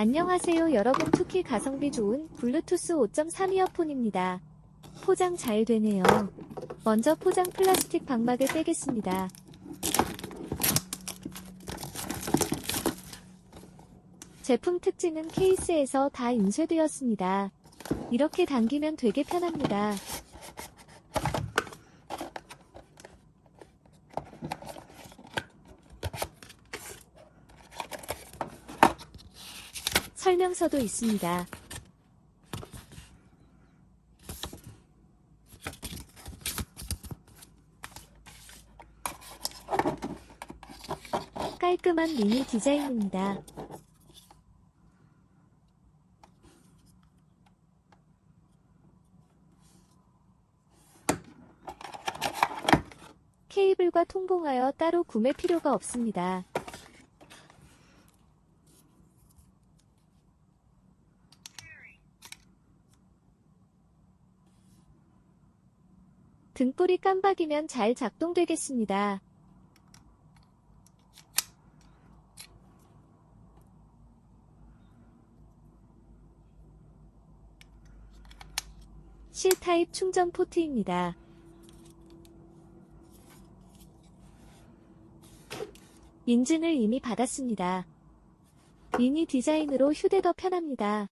안녕하세요 여러분 투키 가성비 좋은 블루투스 5.3 이어폰입니다. 포장 잘 되네요. 먼저 포장 플라스틱 방막을 빼겠습니다. 제품 특징은 케이스에서 다 인쇄되었습니다. 이렇게 당기면 되게 편합니다. 설명서도 있습니다. 깔끔한 미니 디자인입니다. 케이블과 통봉하여 따로 구매 필요가 없습니다. 등불이 깜박이면 잘 작동되겠습니다. C타입 충전 포트입니다. 인증을 이미 받았습니다. 미니 디자인으로 휴대 더 편합니다.